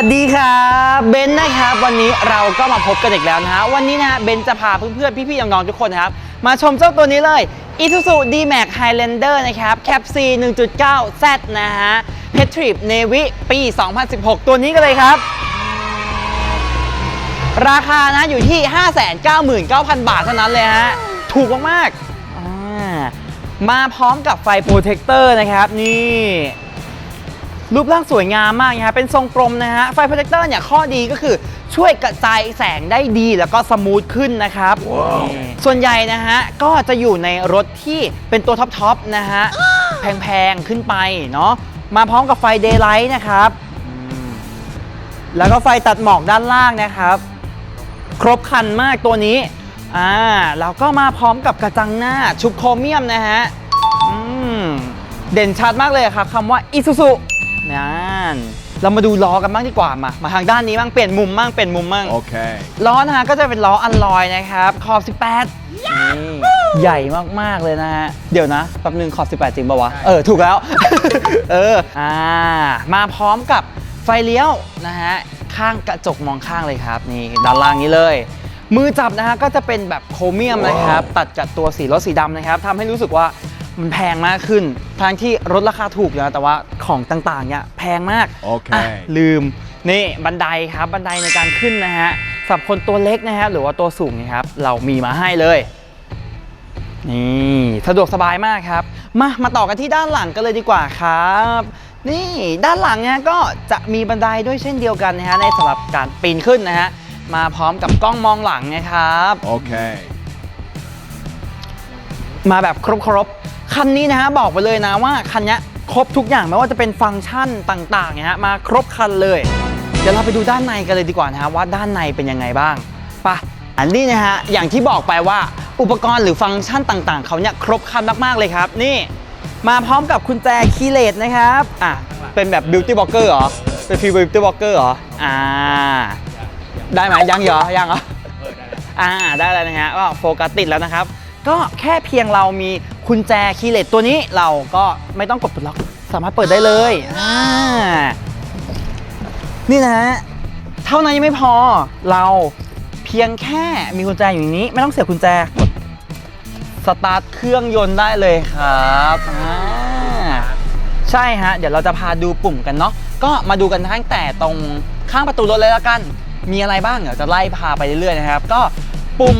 สวัสดีครับเบนนะครับ วันนี้เราก็มาพบกันอีกแล้วนะฮะวันนี้นะเบนจะพาเพื่อนๆพี่ๆน้องๆทุกคนนะครับ มาชมเจ้าตัวนี้เลย Isuzu D-Max Highlander นะครับ Cap C 1.9 Z นะฮะ p e t r i p Navy ปี 2016 ตัวนี้กันเลยครับ ราคานะอยู่ที่ 599,000 บาทเท่านั้นเลยฮะ ถูกมากๆมาพร้อมกับไฟโปรเทคเตอร์นะครับนี่ รูปร่างสวยงามมากนะครับเป็นทรงกลมนะฮะไฟโปรเจคเตอร์เนี่ยข้อดีก็คือช่วยกระจายแสงได้ดีแล้วก็สมูทขึ้นนะครับนี่ส่วนใหญ่นะฮะก็จะอยู่ในรถที่เป็นตัวท็อปๆนะฮะแพงๆขึ้นไปเนาะมาพร้อมกับไฟเดย์ไลท์นะครับอืมแล้วก็ไฟตัดหมอกด้านล่างนะครับ ครบครันมากตัวนี้อ่าแล้วก็มาพร้อมกับกระจังหน้าชุบโครเมียมนะฮะอืมเด่นชัดมากเลยครับคำว่าอิซูซุ นั่นเรามาดูล้อกันบ้างดีกว่ามา มาทางด้านนี้บ้างเปลี่ยนมุมบ้างเปลี่ยนมุมบ้าง Okay. ล้อนะฮะก็จะเป็นล้ออันลอยนะครับขอบ18นี่ใหญ่มากๆเลยนะฮะ เดี๋ยวนะแป๊บนึงขอบ 18 จริงป่าวะ เออ ถูกแล้ว เออ อ่า มาพร้อมกับไฟเลี้ยวนะฮะ ข้างกระจกมองข้างเลยครับ นี่ด้านล่างนี้เลย มือจับนะฮะก็จะเป็นแบบโครเมียมนะครับ ตัดกับตัวสีรถสีดำนะครับทำให้รู้สึกว่า มันแพงมากขึ้นทั้งที่รถราคาถูกอยู่นะแต่ว่าของต่างๆเนี่ยแพงมากโอเคะลืมนี่บันไดครับบันไดในการขึ้นนะฮะสำหรับคนตัวเล็กนะฮะหรือว่าตัวสูงเนะครับเรามีมาให้เลย นี่สะดวกสบายมากครับ มามาต่อกันที่ด้านหลังกันเลยดีกว่าครับ นี่ด้านหลังเนี่ยก็จะมีบันไดด้วยเช่นเดียวกันนะฮะในสำหรับการปีนขึ้นนะฮะมาพร้อมกับกล้องมองหลังนะครับ Okay. มาแบบครบๆ คันนี้นะฮะบอกไปเลยนะว่าคันนี้ครบทุกอย่างไม่ว่าจะเป็นฟังก์ชันต่างๆเนี่ยฮะมาครบคันเลย เดี๋ยวเราไปดูด้านในกันเลยดีกว่านะฮะว่าด้านในเป็นยังไงบ้างไปะอันนี้นะฮะอย่างที่บอกไปว่าอุปกรณ์หรือฟังก์ชันต่างๆเขาเนี่ยครบคันมากๆเลยครับ นี่ มาพร้อมกับกุญแจคีเลสนะครับอะเป็นแบบบิวตี้บล็อกเกอร์เหรอเป็นฟีลบิวตี้บล็อกเกอร์เหรออ่าได้ไหมยังเหรอยังเหรออ่าได้แล้วนะฮะก็โฟกัสติดแล้วนะครับ ก็แค่เพียงเรามี กุญแจคีย์เลสตัวนี้เราก็ไม่ต้องกดปลดล็อกสามารถเปิดได้เลยอ่านี่นะฮะเท่านั้นยังไม่พอเราเพียงแค่มีกุญแจอยู่ในนี้ ไม่ต้องเสียบกุญแจสตาร์ทเครื่องยนต์ได้เลยครับอ่าใช่ฮะ เดี๋ยวเราจะพาดูปุ่มกันเนาะก็มาดูกันตั้งแต่ตรงข้างประตูรถเลยละกัน มีอะไรบ้างเดี๋ยวจะไล่พาไปเรื่อยๆนะครับ ก็ปุ่ม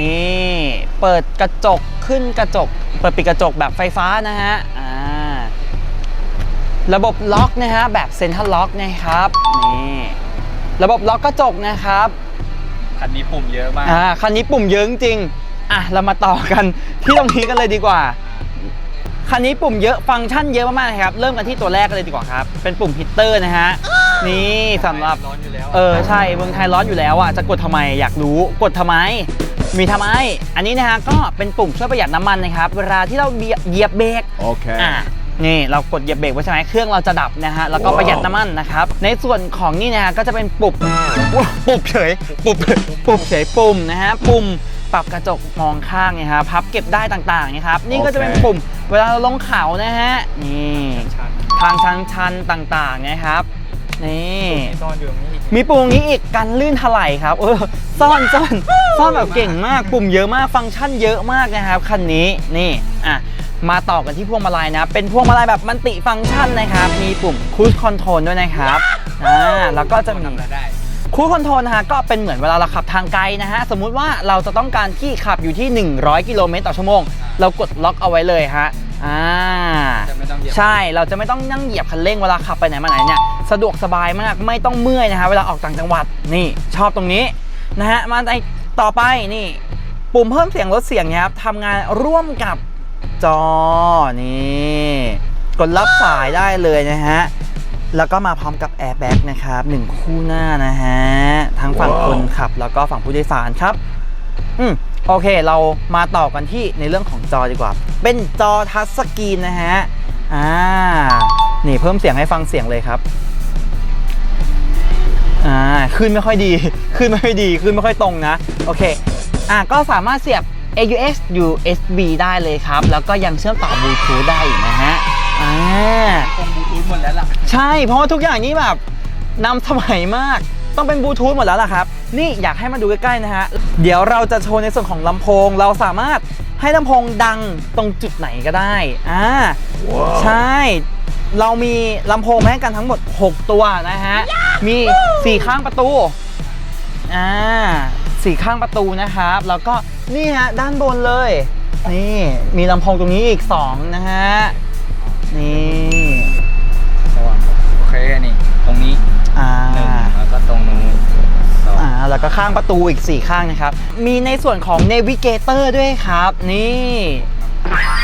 นี่ เปิดกระจกขึ้นกระจก เปิดปิดกระจกแบบไฟฟ้านะฮะอ่าระบบล็อกนะฮะแบบเซ็นทรัลล็อกนะครับนี่ระบบล็อกกระจกนะครับคันนี้ปุ่มเยอะมากอ่าคันนี้ปุ่มเยอะจริงๆอะเรามาต่อกันที่ตรงนี้กันเลยดีกว่าคันนี้ปุ่มเยอะฟังก์ชันเยอะมากๆนะครับ เริ่มกันที่ตัวแรกกันเลยดีกว่าครับ เป็นปุ่มฮิตเตอร์นะฮะ นี่สำหรับร้อนอยู่แล้วเออ ใช่ เมืองไทยร้อนอยู่แล้วอะ จะกดทำไม อยากรู้ กดทำไม มีทำไม อันนี้นะฮะก็เป็นปุ่มช่วยประหยัดน้ำมันนะครับ เวลาที่เราเหยียบเบรก Okay. อะนี่เรากดเหยียบเบรกไว้ใช่ไหมเครื่องเราจะดับนะฮะแล้วก็ประหยัดน้ำมันนะครับ ในส่วนของนี่นะฮะก็จะเป็นปุ่มปุ่มเฉยปุ่มปุ่มเฉยปุ่มนะฮะปุ่มปรับกระจกมองข้างเนี่ยครับพับเก็บได้ต่างๆนะครับ นี่ก็จะเป็นโอเคปุ่มเวลาเราลงเขานะฮะนี่ชันทางชันชันๆต่างๆนะครับ นี่มีซ่อนอยู่ตรงนี้อีกมีปุ่มนี้อีกกันลื่นถลายครับเออซ่อนซ่อนซ่อนแบบเก่งมากปุ่มเยอะมากฟังก์ชันเยอะมากนะครับคันนี้นี่อะมาต่อกันที่พวงมาลัยนะ เป็นพวงมาลัยแบบมันติฟังก์ชันนะครับ มีปุ่มคู i คอนโทรลด้วยนะครับอ่าแล้วก็จะมีทำอะไรได้คู i คอนโทรลนะฮะก็เป็นเหมือนเวลาเราขับทางไกลนะฮะ สมมุติว่าเราจะต้องการที่ขับอยู่ที่ 100 กิโลเมตรต่อชั่วโมง เรากดล็อกเอาไว้เลยฮะ อ่าจะไม่ต้องเหยียบใช่เราจะไม่ต้องนั่งเหยียบคันเร่งเวลาขับไปไหนมาไหนเนี่ยสะดวกสบายมากไม่ต้องเมื่อยนะฮะเวลาออกต่างจังหวัดนี่ชอบตรงนี้นะฮะมาในต่อไปนี่ ปุ่มเพิ่มเสียงลดเสียงเนี่ยครับทำงานร่วมกับจอนี่กดรับสายได้เลยนะฮะแล้วก็มาพร้อมกับแอร์แบ็กนะครับหนึ่งคู่หน้านะฮะทั้งฝั่งคนขับแล้วก็ฝั่งผู้โดยสารครับ อืม โอเคเรามาต่อกันที่ในเรื่องของจอดีกว่า เป็นจอทัชสกรีนนะฮะอ่านี่เพิ่มเสียงให้ฟังเสียงเลยครับอ่าขึ้นไม่ค่อยดี ขึ้นไม่ค่อยดีขึ้นไม่ค่อยตรงนะโอเคอ่าก็สามารถเสียบ AUX USB ได้เลยครับ แล้วก็ยังเชื่อมต่อบลูทูธได้อีกนะฮะอ่าคงบลูทูธหมดแล้วล่ะ ใช่เพราะว่าทุกอย่างนี้แบบนำสมัยมาก ต้องเป็นบลูทูธหมดแล้วล่ะครับ นี่อยากให้มาดูใกล้ๆนะฮะ เดี๋ยวเราจะโชว์ในส่วนของลำโพง เราสามารถให้ลำโพงดังตรงจุดไหนก็ได้ อ่าใช่ เรามีลำโพงมาให้กันทั้งหมด 6 ตัวนะฮะ มี 4 ข้างประตู อ่าสี่ข้างประตูนะครับ แล้วก็นี่ฮะด้านบนเลย นี่มีลำโพงตรงนี้อีก 2 นะฮะ นี่ระวังโอเคนี่ ตรงนี้อ่า แล้วก็ข้างประตูอีก 4 ข้างนะครับ มีในส่วนของ Navigator ด้วยครับ นี่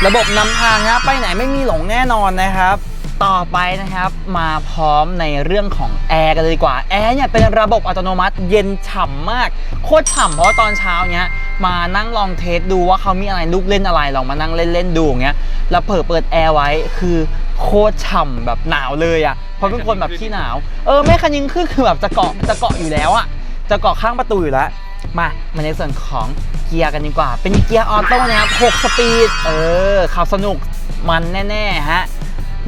ระบบนำทางนะครับไปไหนไม่มีหลงแน่นอนนะครับ ต่อไปนะครับมาพร้อมในเรื่องของแอร์กันเลยดีกว่า แอร์เนี่ยเป็นระบบอัตโนมัติเย็นฉ่ำมาก โคตรฉ่ำเพราะว่าตอนเช้าเนี้ยมานั่งลองเทสดูว่าเขามีอะไรลูกเล่นอะไรลองมานั่งเล่นเล่นดูอย่างเงี้ยแล้วเปิดเปิดแอร์ไว้คือโคตรฉ่ำแบบหนาวเลยอะเพราะเป็นคนแบบขี้หนาว เออแม่คันยิงขึ้นคือแบบจะเกาะจะเกาะอยู่แล้วอะ จะเกาะข้างประตูอยู่แล้ว มามาในส่วนของเกียร์กันดีกว่า เป็นเกียร์ออโต้นะครับ 6 สปีด เออขับสนุกมันแน่ๆฮะ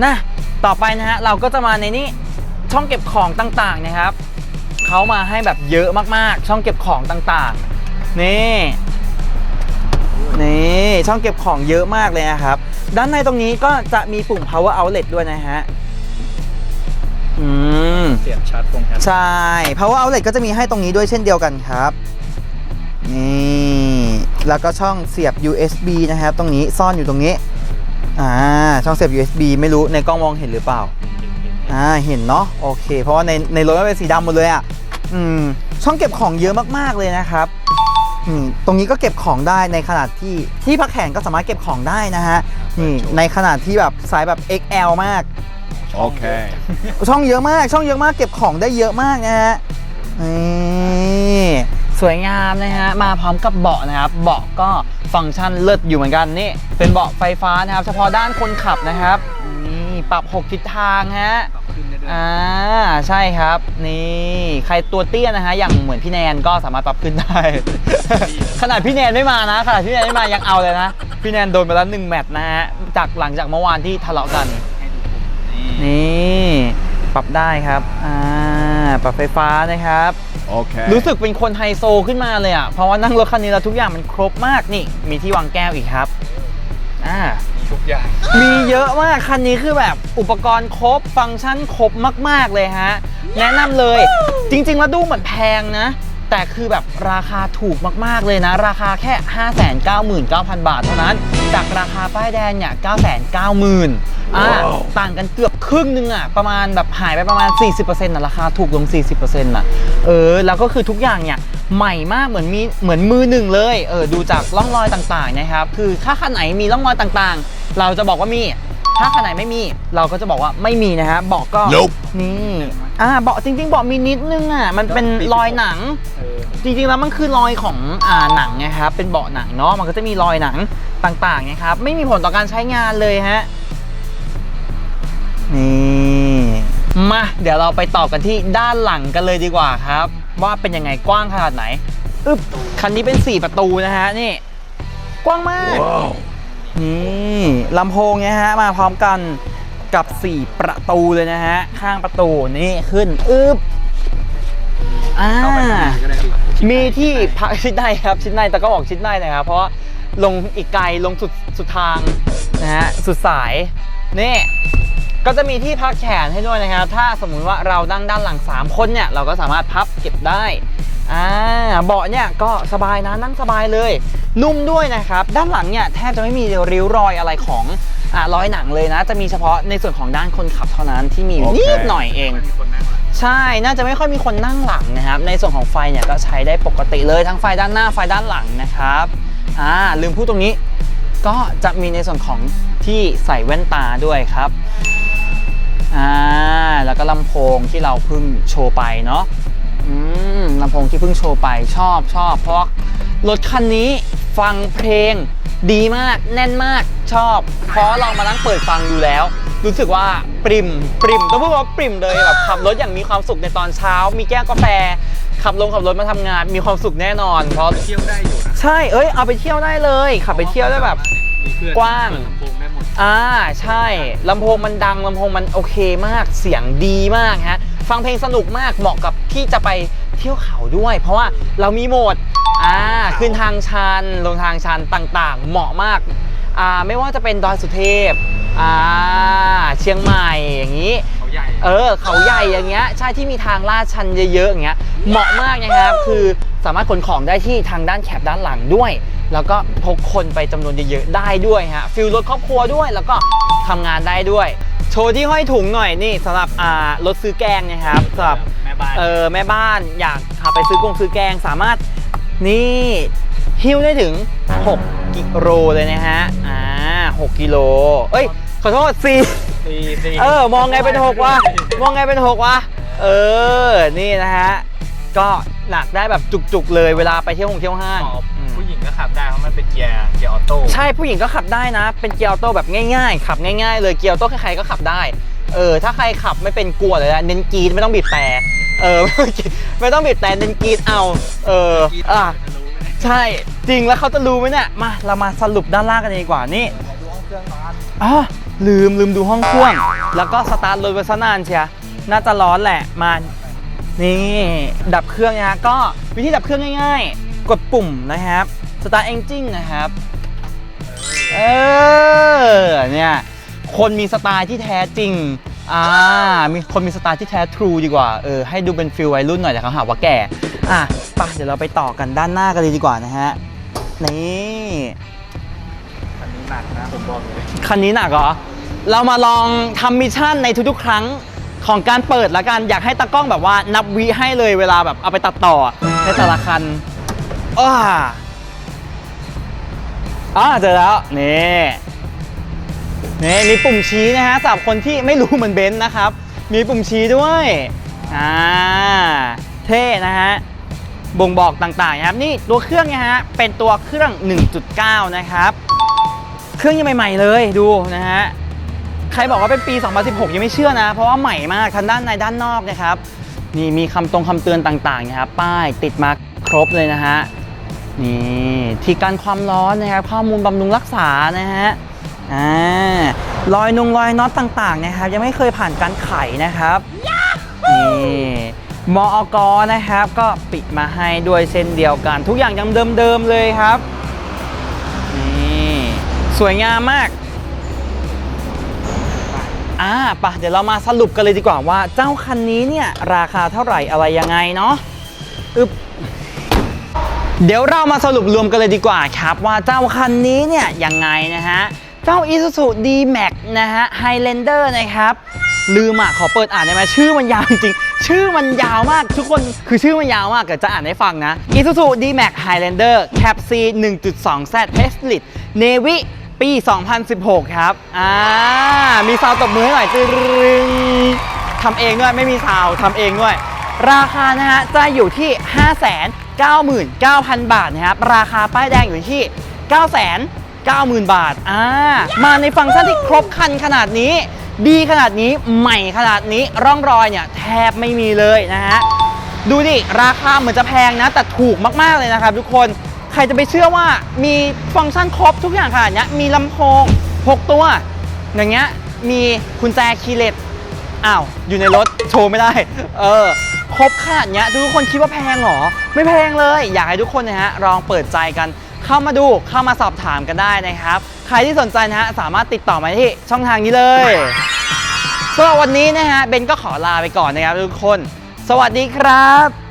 นะต่อไปนะฮะเราก็จะมาในนี้ช่องเก็บของต่างๆนะครับเขามาให้แบบเยอะมากๆ ช่องเก็บของต่างๆนี่นี่ช่องเก็บของเยอะมากเลยนะครับ ด้านในตรงนี้ก็จะมีปุ่ม power outlet ด้วยนะฮะ อืม เสียบชาร์จตรงนั้นใช่ power outlet ก็จะมีให้ตรงนี้ด้วยเช่นเดียวกันครับ นี่ แล้วก็ช่องเสียบ USB นะครับ ตรงนี้ซ่อนอยู่ตรงนี้ อ่า ช่องเสียบ USB ไม่รู้ในกล้องมองเห็นหรือเปล่า อ่า เห็นเนาะ โอเค เพราะว่าในในรถมันเป็นสีดำหมดเลยอะ อืม ช่องเก็บของเยอะมากๆเลยนะครับอืมตรงนี้ก็เก็บของได้ในขนาดที่ที่พักแขนก็สามารถเก็บของได้นะฮะ นี่ ในขนาดที่แบบไซส์แบบ XL มาก Okay. ช่องเยอะมาก ช่องเยอะมาก เก็บของได้เยอะมากนะฮะนี่สวยงามนะฮะ มาพร้อมกับเบาะนะครับ เบาะก็ฟังก์ชันเลิศอยู่เหมือนกันนี่ เป็นเบาะไฟฟ้านะครับ เฉพาะด้านคนขับนะครับ นี่ปรับ 6 ทิศทางฮะปรับขึ้นได้ด้วยอ่าใช่ครับ นี่ใครตัวเตี้ยนะฮะ อย่างเหมือนพี่แนนก็สามารถปรับขึ้นได้ ขนาดพี่แนนไม่มานะขนาดพี่แนนไม่มายังเอาเลยนะ พี่แนนโดนไปแล้วหนึ่งแมตช์นะฮะจากหลังจากเมื่อวานที่ทะเลาะกันให้ดูปุ่ม นี่นี่ปรับได้ครับอ่าปรับไฟฟ้านะครับ Okay. รู้สึกเป็นคนไฮโซขึ้นมาเลยอะ เพราะว่านั่งรถคันนี้แล้วทุกอย่างมันครบมากนี่ มีที่วางแก้วอีกครับอ่ามีทุกอย่างมีเยอะมากคันนี้คือแบบอุปกรณ์ครบฟังก์ชันครบมาก ๆเลยฮะ แนะนำเลยจริง ๆ แล้วดูเหมือนแพงนะ แต่คือแบบราคาถูกมาก ๆ เลยนะ ราคาแค่ 599,000 บาทเท่านั้น จากราคาป้ายแดงเนี่ย 990,000 อ่าต่างกันเกือบครึ่งนึงอะประมาณแบบหายไปประมาณ 40%นะราคาถูกลง 40%น่ะเออแล้วก็คือทุกอย่างเนี่ยใหม่มากเหมือนมีเหมือนมือหนึ่งเลยเออดูจากร่องรอยต่างๆนะครับคือถ้าคันไหนมีร่องรอยต่างๆ เราจะบอกว่ามีถ้าคันไหนไม่มี เราก็จะบอกว่าไม่มีนะฮะเบาะก็ Nope นี่อ่าเบาะจริงๆเบาะมีนิดนึงอะมันเป็นรอยหนังเออจริงๆแล้วมันคือรอยของอ่าหนังนะครับเป็นเบาะหนังเนาะมันก็จะมีรอยหนังต่างๆนะครับไม่มีผลต่อการใช้งานเลยฮะ มาเดี๋ยวเราไปต่อกันที่ด้านหลังกันเลยดีกว่าครับ ว่าเป็นยังไงกว้างขนาดไหนอึ๊บคันนี้เป็น 4 ประตูนะฮะนี่ กว้างมาก Wow. นี่ลำโพงเนี่ยฮะมาพร้อมกันกับ 4 ประตูเลยนะฮะ ข้างประตูนี่ขึ้นอึ๊บอ่าเข้าไปข้างในก็ได้พี่มีที่พักชิดในครับชิดในแต่ก็บอกชิดในนะครับ เพราะว่าลงอีกไกลลงสุดสุดทางนะฮะสุดสายนี่ ก็จะมีที่พักแขนให้ด้วยนะครับ ถ้าสมมุติว่าเรานั่งด้านหลัง 3 คนเนี่ย เราก็สามารถพับเก็บได้ อ่า เบาะเนี่ยก็สบายนะนั่งสบายเลย นุ่มด้วยนะครับ ด้านหลังเนี่ยแทบจะไม่มีริ้วรอยอะไรของอ่ารอยหนังเลยนะ จะมีเฉพาะในส่วนของด้านคนขับเท่านั้นที่มีอยู่โอเคนิดหน่อยเองมีคนนั่งหลังใช่ น่าจะไม่ค่อยมีคนนั่งหลังนะครับ ในส่วนของไฟเนี่ยก็ใช้ได้ปกติเลยทั้งไฟด้านหน้าไฟด้านหลังนะครับ อ่าลืมพูดตรงนี้ ก็จะมีในส่วนของที่ใส่แว่นตาด้วยครับ อ่าแล้วก็ลำโพงที่เราเพิ่งโชว์ไปเนาะอืมลำโพงที่เพิ่งโชว์ไปชอบชอบเพราะว่ารถคันนี้ฟังเพลงดีมากแน่นมากชอบ เพราะลองมานั่งเปิดฟังดูแล้ว รู้สึกว่าปริมปริมต้องพูดว่าปริมเลยแบบขับรถอย่างมีความสุขในตอนเช้า มีแก้วกาแฟ ขับลงขับรถมาทำงาน มีความสุขแน่นอน เพราะเที่ยวได้อยู่นะใช่เอ้ยเอาไปเที่ยวได้เลย ขับไปเที่ยวได้แบบมีเพื่อนกว้าง เปิดลำโพงได้หมดอ่าใช่ลำโพงมันดังลำโพงมันโอเคมากเสียงดีมากฮะไฟฟังเพลงสนุกมากเหมาะกับที่จะไปเที่ยวเขาด้วย เพราะว่าเรามีโหมดอ่าขึ้นทางชันลงทางชันต่างๆ เหมาะมากอ่าไม่ว่าจะเป็นดอยสุเทพอ่าเชียงใหม่อย่างนี้ เขาใหญ่เออเขาใหญ่อย่างเงี้ยใช่ที่มีทางลาดชันเยอะๆอย่างเงี้ยเหมาะมากนะครับคือสามารถขนของได้ที่ทางด้านแคปด้านหลังด้วย แล้วก็พกคนไปจำนวนเยอะๆได้ด้วยฮะฟิลรถครอบครัวด้วยแล้วก็ทำงานได้ด้วย โชว์ที่ห้อยถุงหน่อยนี่สำหรับอ่ารถซื้อแกงนะครับสำหรับแม่บ้านเออแม่บ้านอยากขับไปซื้อกงซื้อแกงสามารถนี่หิ้วได้ถึง 6กิโลเลยนะฮะอ่า6กิโลเอ้ยขอโทษ4สี่สี่เออมองไงเป็นหกวะมองไงเป็นหกวะเออนี่นะฮะก็หนักได้แบบจุกๆเลยเวลาไปเที่ยวหงเที่ยวห้าง ขับได้เพราะมันเป็นเกียร์เกียร์ออโต้ใช่ผู้หญิงก็ขับได้นะ เป็นเกียร์ออโต้แบบง่ายๆ ขับง่ายๆ เลยเกียร์ออโต้ใครๆก็ขับได้เออถ้าใครขับไม่เป็นกลัวเลยนะเน้นกรีดไม่ต้องบีบแต่เออไม่ต้องบีบแต่เน้นกรีดเอา เอออะใช่จริงแล้วเขาจะรู้ไหมเนี่ยมาเรามาสรุปด้านล่างกันดีกว่านี่อ๋อลืมลืมดูห้องเครื่อง แล้วก็สตาร์ทรถไว้ซะนานเชียน่าจะร้อนแหละมานี่ดับเครื่องนะฮะก็วิธีดับเครื่องง่าย ๆ กดปุ่มนะครับ start engine นะครับ เออเนี่ยคนมีสไตล์ที่แท้จริง อ่า มีคนมีสไตล์ที่แท้ทรูดีกว่า เออ ให้ดูเป็นฟิลวัยรุ่นหน่อยแต่เขาหาว่าแก่ อะไปเดี๋ยวเราไปต่อกันด้านหน้ากันเลยดีกว่านะฮะ นี่คันนี้หนักนะผมบอกเลยคันนี้หนักเหรอ เรามาลองทำมิชชั่นในทุกๆ ครั้งของการเปิดละกัน อยากให้ตากล้องแบบว่านับวิให้เลยเวลาแบบเอาไปตัดต่อในแต่ละคันอ้า อ่าเจอแล้วนี่นี่มีปุ่มชี้นะฮะสำหรับคนที่ไม่รู้เหมือนเบนซ์นะครับ มีปุ่มชี้ด้วยอ่าเท่นะฮะบ่งบอกต่างๆนะครับ นี่ตัวเครื่องนี่ยฮะเป็นตัวเครื่อง 1.9 นะครับ เครื่องยังใหม่ๆเลยดูนะฮะใครบอกว่าเป็นปี 2016 ยังไม่เชื่อนะ เพราะว่าใหม่มากทั้งด้านในด้านนอกนะครับ นี่มีคำตรงคำเตือนต่างๆนะครับ ป้ายติดมาครบเลยนะฮะ นี่ที่กันความร้อนนะครับข้อมูลบำรุงรักษานะฮะอ่ารอยนงรอยน็อตต่างๆนะครับ ยังไม่เคยผ่านการไขนะครับนี่มอกนะครับ ก็ปิดมาให้ด้วยเช่นเดียวกัน ทุกอย่างยังเดิมๆเลยครับนี่สวยงามมากอ่าปะเดี๋ยวเรามาสรุปกันเลยดีกว่าว่าเจ้าคันนี้เนี่ย ราคาเท่าไหร่อะไรยังไงเนาะอึบ เดี๋ยวเรามาสรุปรวมกันเลยดีกว่าครับว่าเจ้าคันนี้เนี่ยยังไงนะฮะ เจ้า Isuzu D-Max นะฮะ Highlander นะครับลืมอะขอเปิดอ่านได้ไหมชื่อมันยาวจริงๆชื่อมันยาวมากทุกคนคือชื่อมันยาวมากเดี๋ยวจะอ่านให้ฟังนะ Isuzu D-Max Highlander Cap C 1.2Z h e s l i t Navy ปี 2016 ครับ อ่า มีซาวตบมือให้หน่อยตึงทำเองด้วย ไม่มีซาวทำเองด้วย ราคานะฮะ จะอยู่ที่ 599,000 บาทนะครับ ราคาป้ายแดงอยู่ที่ 990,000 บาท อ่า มาในฟังก์ชันที่ครบครันขนาดนี้ ดีขนาดนี้ ใหม่ขนาดนี้ ร่องรอยเนี่ยแทบไม่มีเลยนะฮะ ดูดิ ราคาเหมือนจะแพงนะ แต่ถูกมากๆเลยนะครับทุกคน ใครจะไปเชื่อว่ามีฟังก์ชันครบทุกอย่างขนาดเนี้ยมีลำโพง 6 ตัว อย่างเงี้ย มีกุญแจคีย์เลสอ้าว อยู่ในรถ โชว์ไม่ได้ เออ ครบขนาดเนี้ยทุกคนคิดว่าแพงเหรอ ไม่แพงเลย อยากให้ทุกคนนะฮะลองเปิดใจกันเข้ามาดูเข้ามาสอบถามกันได้นะครับ ใครที่สนใจนะฮะสามารถติดต่อมาที่ช่องทางนี้เลยสำหรับวันนี้นะฮะเบนก็ขอลาไปก่อนนะครับทุกคน สวัสดีครับ